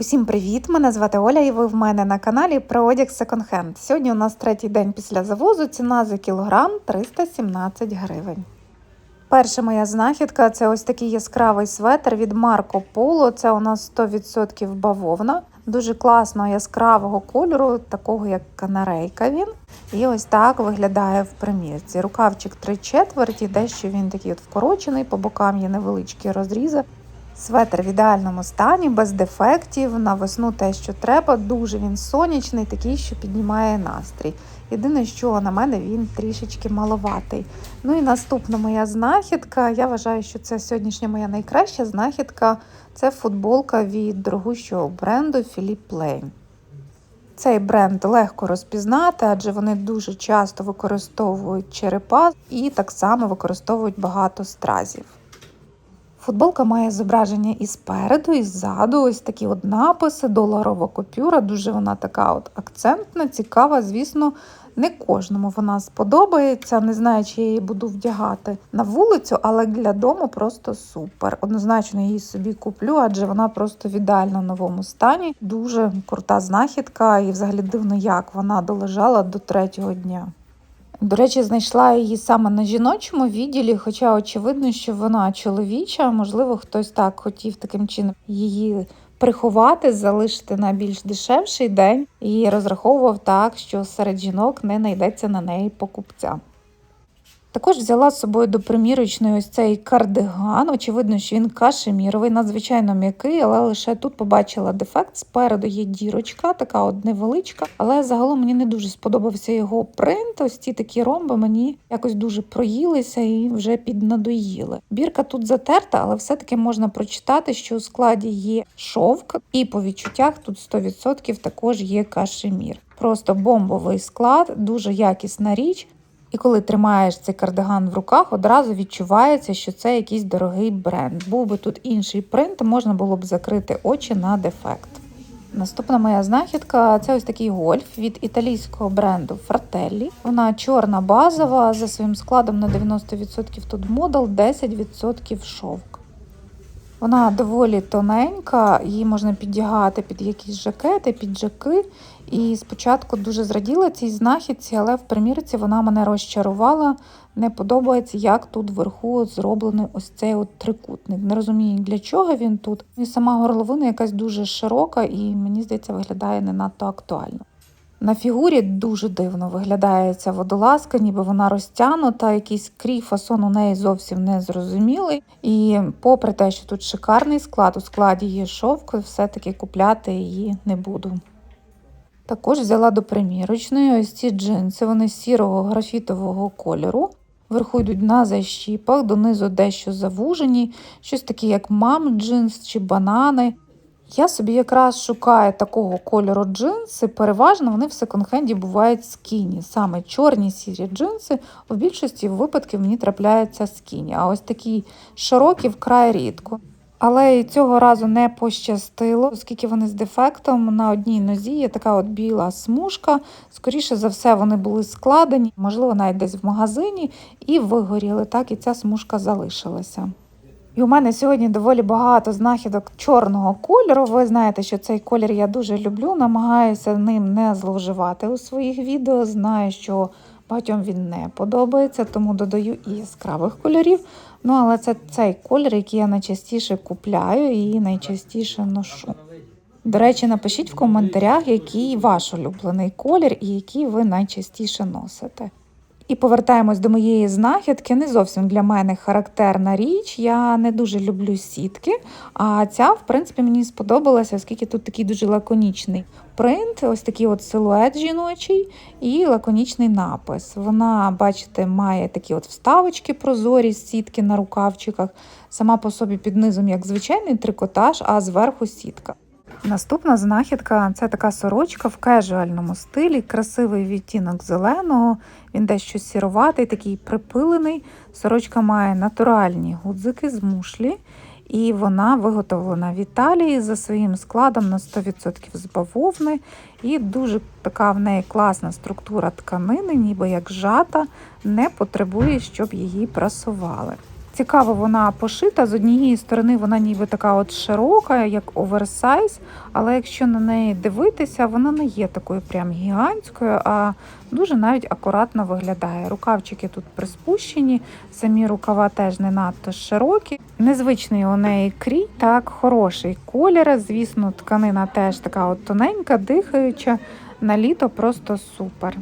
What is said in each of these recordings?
Усім привіт! Мене звати Оля, і ви в мене на каналі про одяг Hand. Сьогодні у нас третій день після завозу. Ціна за кілограм 317 гривень. Перша моя знахідка це ось такий яскравий светр від Марко Поло. Це у нас 100% бавовна. Дуже класного яскравого кольору, такого як канарейка він. І ось так виглядає в примірці. Рукавчик 3 четверті, дещо він такий от вкорочений, по бокам є невеличкі розрізи. Светр в ідеальному стані, без дефектів, на весну те, що треба. Дуже він сонячний, такий, що піднімає настрій. Єдине, що на мене він трішечки маловатий. Ну і наступна моя знахідка. Я вважаю, що це сьогоднішня моя найкраща знахідка. Це футболка від дорогущого бренду Philippe Plain. Цей бренд легко розпізнати, адже вони дуже часто використовують черепа і так само використовують багато стразів. Футболка має зображення і спереду, і ззаду. Ось такі от написи, доларова купюра. Дуже вона така от акцентна, цікава. Звісно, не кожному вона сподобається. Не знаю, чи я її буду вдягати на вулицю, але для дому просто супер. Однозначно її собі куплю, адже вона просто в ідеально новому стані. Дуже крута знахідка, і взагалі дивно, як вона долежала до третього дня. До речі, знайшла її саме на жіночому відділі, хоча очевидно, що вона чоловіча. Можливо, хтось так хотів таким чином її приховати, залишити на більш дешевший день і розраховував так, що серед жінок не знайдеться на неї покупця. Також взяла з собою до примірочної ось цей кардиган. Очевидно, що він кашеміровий, надзвичайно м'який, але лише тут побачила дефект. Спереду є дірочка, така от невеличка. Але загалом мені не дуже сподобався його принт. Ось ці такі ромби мені якось дуже проїлися і вже піднадоїли. Бірка тут затерта, але все-таки можна прочитати, що у складі є шовк, і по відчуттях тут 100% також є кашемір. Просто бомбовий склад, дуже якісна річ. І коли тримаєш цей кардиган в руках, одразу відчувається, що це якийсь дорогий бренд. Був би тут інший принт, можна було б закрити очі на дефект. Наступна моя знахідка це ось такий гольф від італійського бренду Fratelli. Вона чорна базова, за своїм складом на 90% тут модел, 10% шовк. Вона доволі тоненька, її можна піддягати під якісь жакети, піджаки. І спочатку дуже зраділа цій знахідці, але в примірці вона мене розчарувала. Не подобається, як тут вверху зроблений ось цей от трикутник. Не розумію, для чого він тут. І сама горловина якась дуже широка, і мені здається, виглядає не надто актуально. На фігурі дуже дивно виглядає ця водолазка, ніби вона розтягнута, якийсь крій фасон у неї зовсім не зрозумілий. І попри те, що тут шикарний склад, у складі є шовк, все-таки купляти її не буду. Також взяла до примірочної ось ці джинси, вони сірого графітового кольору. Вверху йдуть на защіпах, донизу дещо завужені, щось таке, як мам джинс чи банани. Я собі якраз шукаю такого кольору джинси. Переважно вони в секонд-хенді бувають скіні. Саме чорні сірі джинси в більшості випадків мені трапляються скіні. А ось такі широкі вкрай рідко. Але і цього разу не пощастило, оскільки вони з дефектом на одній нозі є така от біла смужка. Скоріше за все, вони були складені, можливо, навіть десь в магазині, і вигоріли. Так і ця смужка залишилася. І у мене сьогодні доволі багато знахідок чорного кольору. Ви знаєте, що цей колір я дуже люблю, намагаюся ним не зловживати у своїх відео. Знаю, що багатьом він не подобається, тому додаю і яскравих кольорів. Ну, але це цей колір, який я найчастіше купляю і найчастіше ношу. До речі, напишіть в коментарях, який ваш улюблений колір і який ви найчастіше носите. І повертаємось до моєї знахідки. Не зовсім для мене характерна річ. Я не дуже люблю сітки. А ця, в принципі, мені сподобалася, оскільки тут такий дуже лаконічний принт, ось такий от силует жіночий і лаконічний напис. Вона, бачите, має такі от вставочки прозорі сітки на рукавчиках. Сама по собі під низом, як звичайний трикотаж, а зверху сітка. Наступна знахідка це така сорочка в кежуальному стилі, красивий відтінок зеленого, він дещо сіроватий, такий припилений. Сорочка має натуральні гудзики з мушлі, і вона виготовлена в Італії за своїм складом на 100% з бавовни. І дуже така в неї класна структура тканини, ніби як жата, не потребує, щоб її прасували. Цікаво, вона пошита. З однієї сторони вона ніби така от широка, як оверсайз, але якщо на неї дивитися, вона не є такою прям гігантською, а дуже навіть акуратно виглядає. Рукавчики тут приспущені, самі рукава теж не надто широкі. Незвичний у неї крій, так, хороший колір. Звісно, тканина теж така от тоненька, дихаюча. На літо просто супер.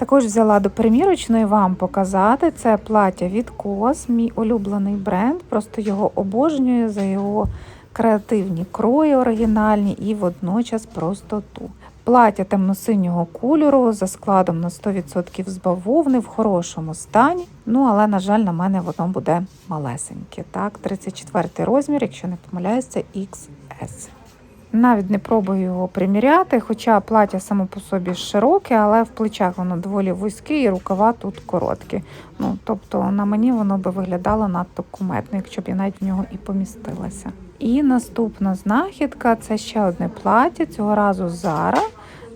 Також взяла до примірочної вам показати це плаття від Кос, мій улюблений бренд. Просто його обожнюю за його креативні крої оригінальні і водночас простоту. Плаття темно-синього кольору за складом на 100% з бавовни в хорошому стані. Ну, але, на жаль, на мене воно буде малесеньке. Так, 34 розмір, якщо не помиляюсь, це XS. Навіть не пробую його приміряти, хоча плаття само по собі широке, але в плечах воно доволі вузьке і рукава тут короткі. Ну, тобто на мені воно би виглядало надто куметно, якщо б я навіть в нього і помістилася. І наступна знахідка це ще одне плаття, цього разу Zara.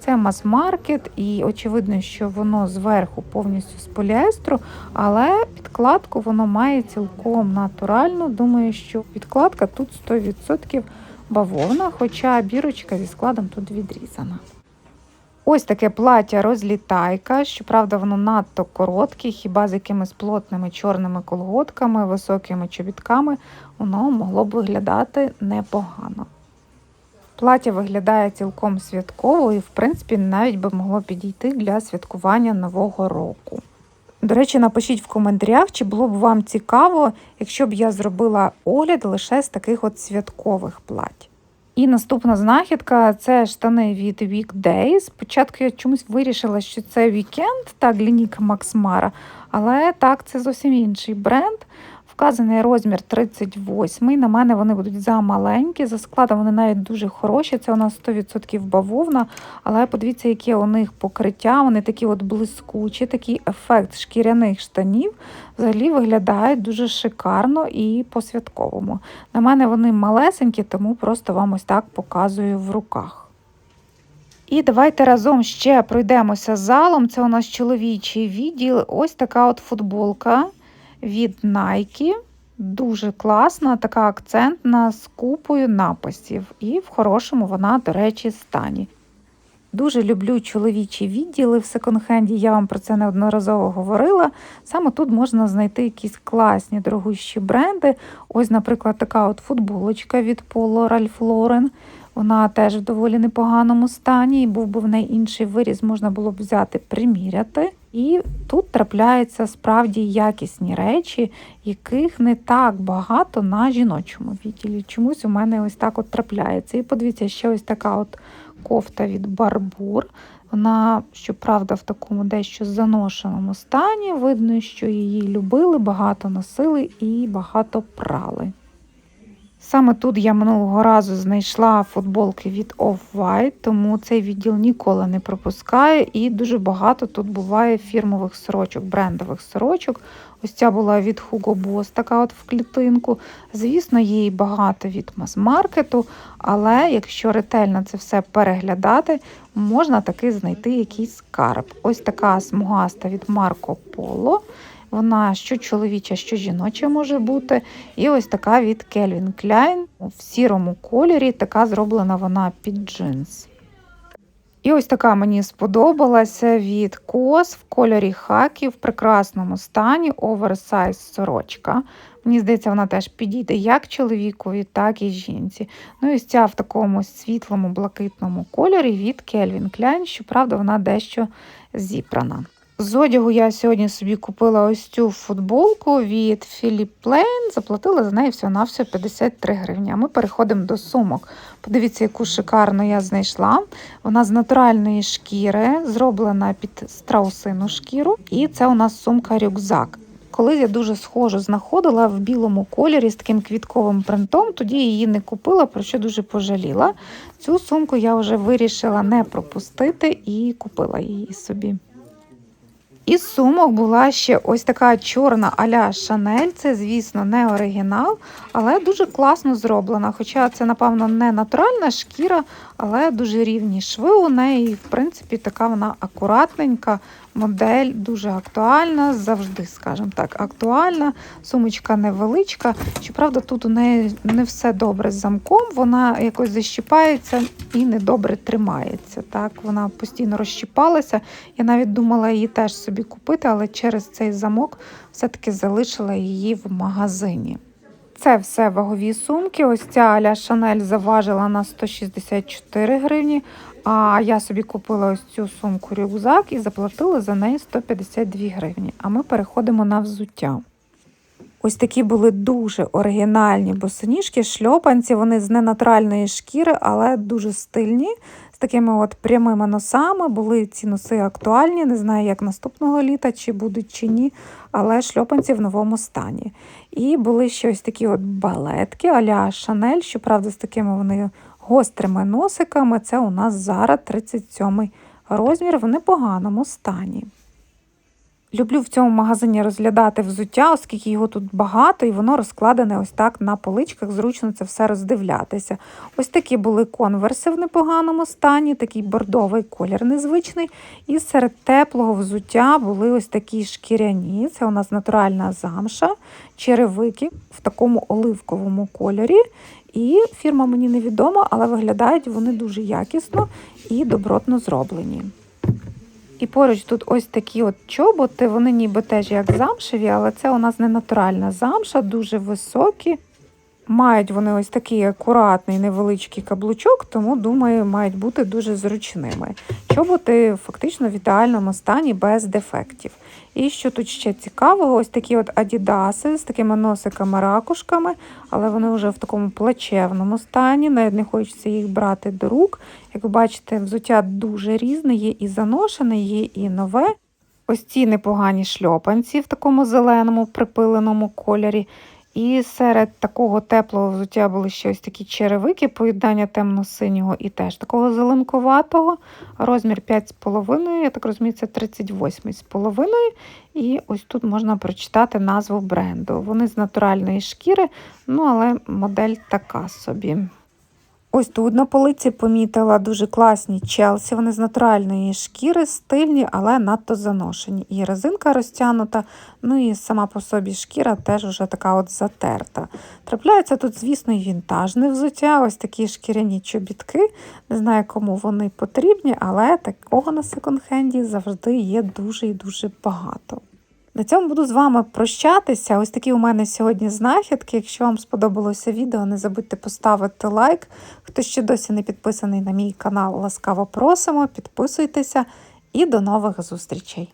Це мас-маркет, і очевидно, що воно зверху повністю з поліестру, але підкладку воно має цілком натуральну. Думаю, що підкладка тут 100% бавовна, хоча бірочка зі складом тут відрізана. Ось таке плаття розлітайка. Щоправда, воно надто коротке, хіба з якимись плотними чорними колготками, високими чобітками, воно могло б виглядати непогано. Плаття виглядає цілком святково і, в принципі, навіть би могло підійти для святкування Нового року. До речі, напишіть в коментарях, чи було б вам цікаво, якщо б я зробила огляд лише з таких от святкових плать. І наступна знахідка це штани від Weekday. Спочатку я чомусь вирішила, що це вікенд, так, лінійка Максмара, але так, це зовсім інший бренд. Вказаний розмір 38 На мене вони будуть замаленькі. За складом вони навіть дуже хороші. Це у нас 100% бавовна. Але подивіться, яке у них покриття. Вони такі от блискучі, такий ефект шкіряних штанів. Взагалі виглядають дуже шикарно і по-святковому. На мене вони малесенькі, тому просто вам ось так показую в руках. І давайте разом ще пройдемося залом. Це у нас чоловічий відділ. Ось така от футболка від Nike. Дуже класна, така акцентна з купою написів. І в хорошому вона, до речі, стані. Дуже люблю чоловічі відділи в секонд-хенді, я вам про це неодноразово говорила. Саме тут можна знайти якісь класні дорогущі бренди. Ось, наприклад, така от футболочка від Polo Ralph Lauren. Вона теж в доволі непоганому стані, і був би в неї інший виріз, можна було б взяти, приміряти. І тут трапляються справді якісні речі, яких не так багато на жіночому відділі. Чомусь у мене ось так от трапляється. І подивіться, ще ось така от кофта від Барбур. Вона, щоправда, в такому дещо заношеному стані. Видно, що її любили, багато носили і багато прали. Саме тут я минулого разу знайшла футболки від Off-White, тому цей відділ ніколи не пропускає. І дуже багато тут буває фірмових сорочок, брендових сорочок. Ось ця була від Hugo Boss, така от в клітинку. Звісно, її багато від мас-маркету, але якщо ретельно це все переглядати, можна таки знайти якийсь скарб. Ось така смугаста від Marco Polo. Вона що чоловіча, що жіноча може бути. І ось така від Calvin Klein в сірому кольорі, така зроблена вона під джинс. І ось така мені сподобалася від кос в кольорі хакі в прекрасному стані, оверсайз сорочка. Мені здається, вона теж підійде як чоловікові, так і жінці. Ну і ця в такому світлому блакитному кольорі від Calvin Klein, щоправда, вона дещо зіпрана. З одягу я сьогодні собі купила ось цю футболку від Philip Plain, заплатила за неї всього-навсього 53 гривні. А ми переходимо до сумок. Подивіться, яку шикарну я знайшла. Вона з натуральної шкіри, зроблена під страусину шкіру. І це у нас сумка-рюкзак. Коли я дуже схожу знаходила в білому кольорі з таким квітковим принтом, тоді її не купила, про що дуже пожаліла. Цю сумку я вже вирішила не пропустити і купила її собі. Із сумок була ще ось така чорна аля Шанель. Це, звісно, не оригінал, але дуже класно зроблена. Хоча це, напевно, не натуральна шкіра, але дуже рівні шви у неї. В принципі, така вона акуратненька, модель дуже актуальна, завжди, скажімо так, актуальна. Сумочка невеличка. Щоправда, тут у неї не все добре з замком, вона якось защіпається і недобре тримається. Так, Вона постійно розщіпалася. Я навіть думала її теж собі купити, але через цей замок все-таки залишила її в магазині. Це все вагові сумки. Ось ця аля Шанель заважила на 164 гривні. А я собі купила ось цю сумку рюкзак і заплатила за неї 152 гривні. А ми переходимо на взуття. Ось такі були дуже оригінальні босоніжки, шльопанці. Вони з ненатуральної шкіри, але дуже стильні. З такими от прямими носами були ці носи актуальні. Не знаю, як наступного літа, чи будуть чи ні, але шльопанці в новому стані. І були ще ось такі от балетки а-ля Шанель, щоправда, з такими вони гострими носиками. Це у нас зараз 37 розмір в непоганому стані. Люблю в цьому магазині розглядати взуття, оскільки його тут багато, і воно розкладене ось так на поличках, зручно це все роздивлятися. Ось такі були конверси в непоганому стані, такий бордовий колір незвичний. І серед теплого взуття були ось такі шкіряні. Це у нас натуральна замша, черевики в такому оливковому кольорі. І фірма мені невідома, але виглядають вони дуже якісно і добротно зроблені. І поруч тут ось такі от чоботи, вони ніби теж як замшеві, але це у нас не натуральна замша, дуже високі. Мають вони ось такий акуратний невеличкий каблучок, тому, думаю, мають бути дуже зручними. Чоботи фактично в ідеальному стані без дефектів. І що тут ще цікавого, ось такі от адідаси з такими носиками-ракушками, але вони вже в такому плачевному стані, навіть не хочеться їх брати до рук. Як ви бачите, взуття дуже різне, є і заношене, є і нове. Ось ці непогані шльопанці в такому зеленому припиленому кольорі. І серед такого теплого взуття були ще ось такі черевики, поєднання темно-синього і теж такого зеленкуватого. Розмір 5,5, я так розумію, це 38,5. І ось тут можна прочитати назву бренду. Вони з натуральної шкіри, ну але модель така собі. Ось тут на полиці помітила дуже класні челсі. Вони з натуральної шкіри, стильні, але надто заношені. І резинка розтягнута, ну і сама по собі шкіра теж вже така от затерта. Трапляється тут, звісно, і вінтажне взуття, ось такі шкіряні чобітки. Не знаю, кому вони потрібні, але такого на секонд-хенді завжди є дуже і дуже багато. На цьому буду з вами прощатися. Ось такі у мене сьогодні знахідки. Якщо вам сподобалося відео, не забудьте поставити лайк. Хто ще досі не підписаний на мій канал, ласкаво просимо, підписуйтеся і до нових зустрічей!